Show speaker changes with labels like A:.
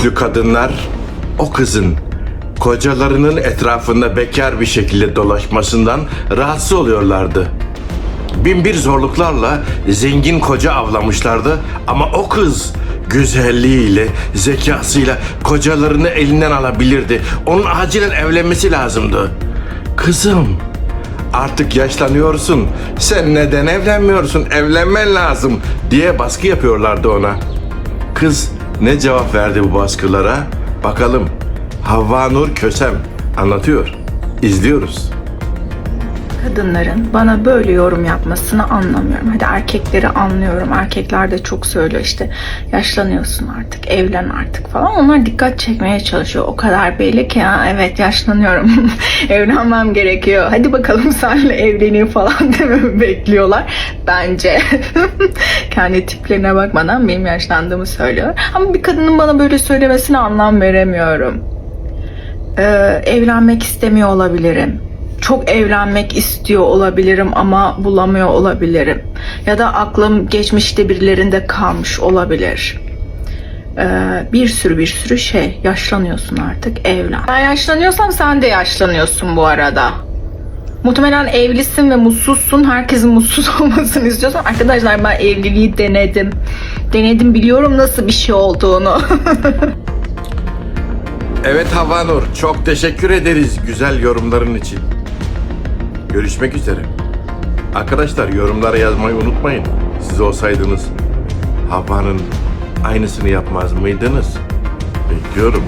A: güçlü kadınlar o kızın kocalarının etrafında bekar bir şekilde dolaşmasından rahatsız oluyorlardı. Bin bir zorluklarla zengin koca avlamışlardı ama o kız güzelliğiyle, zekasıyla kocalarını elinden alabilirdi. Onun acilen evlenmesi lazımdı. Kızım, artık yaşlanıyorsun. Sen neden evlenmiyorsun? Evlenmen lazım diye baskı yapıyorlardı ona. Kız ne cevap verdi bu baskılara? Bakalım. Havva Nur Kösem anlatıyor. İzliyoruz.
B: Kadınların bana böyle yorum yapmasını anlamıyorum. Hadi erkekleri anlıyorum. Erkekler de çok söylüyor işte yaşlanıyorsun artık, evlen artık falan. Onlar dikkat çekmeye çalışıyor. O kadar belli ki ha evet yaşlanıyorum. Evlenmem gerekiyor. Hadi bakalım senle evleneyim falan dememi bekliyorlar. Bence. Kendi tiplerine bakmadan benim yaşlandığımı söylüyor. Ama bir kadının bana böyle söylemesine anlam veremiyorum. Ee, evlenmek istemiyor olabilirim. Çok evlenmek istiyor olabilirim ama bulamıyor olabilirim. Ya da aklım geçmişte birilerinde kalmış olabilir. Ee, bir sürü bir sürü şey. Yaşlanıyorsun artık evlen. Ben yaşlanıyorsam sen de yaşlanıyorsun bu arada. Muhtemelen evlisin ve mutsuzsun. Herkesin mutsuz olmasını istiyorsan. Arkadaşlar ben evliliği denedim. Denedim biliyorum nasıl bir şey olduğunu.
A: Evet Havva Nur, çok teşekkür ederiz güzel yorumların için. Görüşmek üzere. Arkadaşlar yorumlara yazmayı unutmayın. Siz olsaydınız Havva'nın aynısını yapmaz mıydınız? Bekliyorum.